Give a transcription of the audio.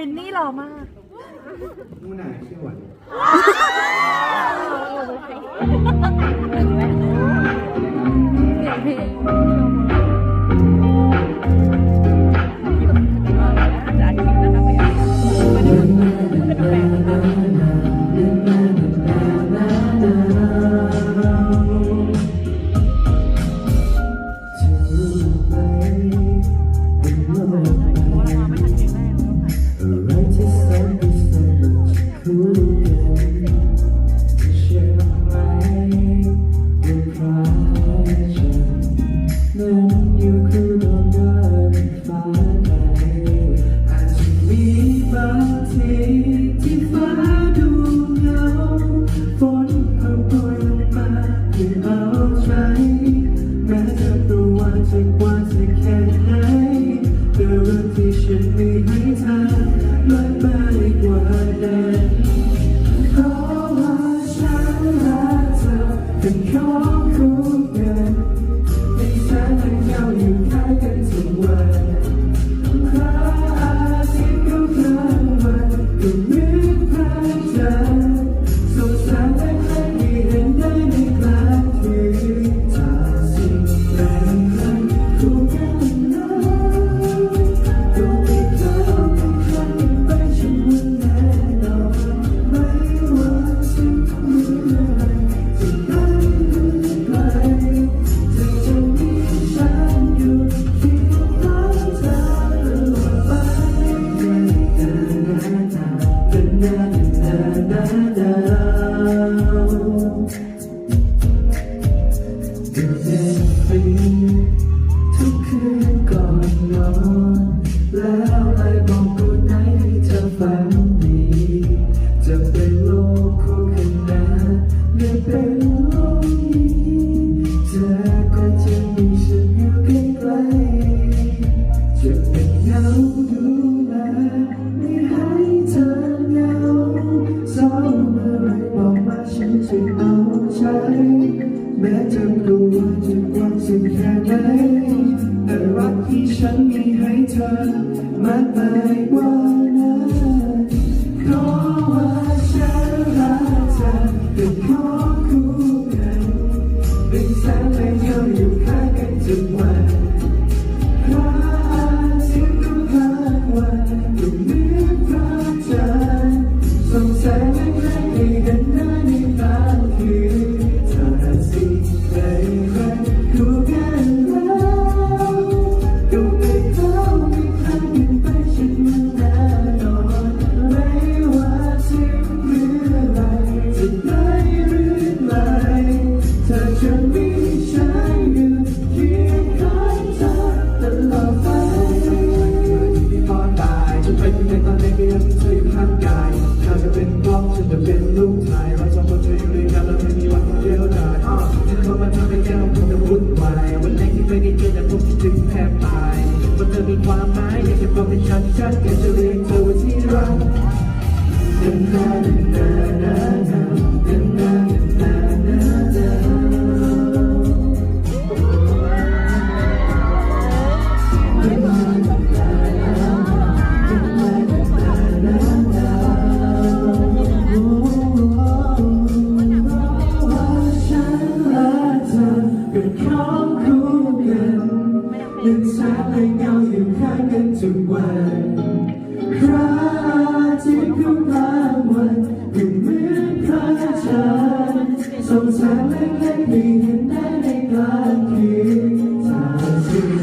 วินนี่หล่อมาก นู่นน่ชื่อวันเพลง นั้นอยู่คือดวงเดืนฟ้าใสอาจจะมีบางทีที่ฟ้าดูเงาฝนพรำโปรยลงมาถือเอาใจแม้จะรู้ว่าจะกว้า love. ฉัแม้จะกลัวจะกว้างสักแค่ไหนแต่รักที่ฉันมีให้เธอมากมายกว่า ค่ปลายมันเธอมีความหมายอยากจะบอกให้ฉันชัดเจน หนึ่งสาไและเงาอยู่ข้างกันทุกวันคระอาทิตย์ขึ้นกลางวันอยู่เหมือนพระจันทร์ส่งแสงเล็กๆที่เห็นได้ในกลาง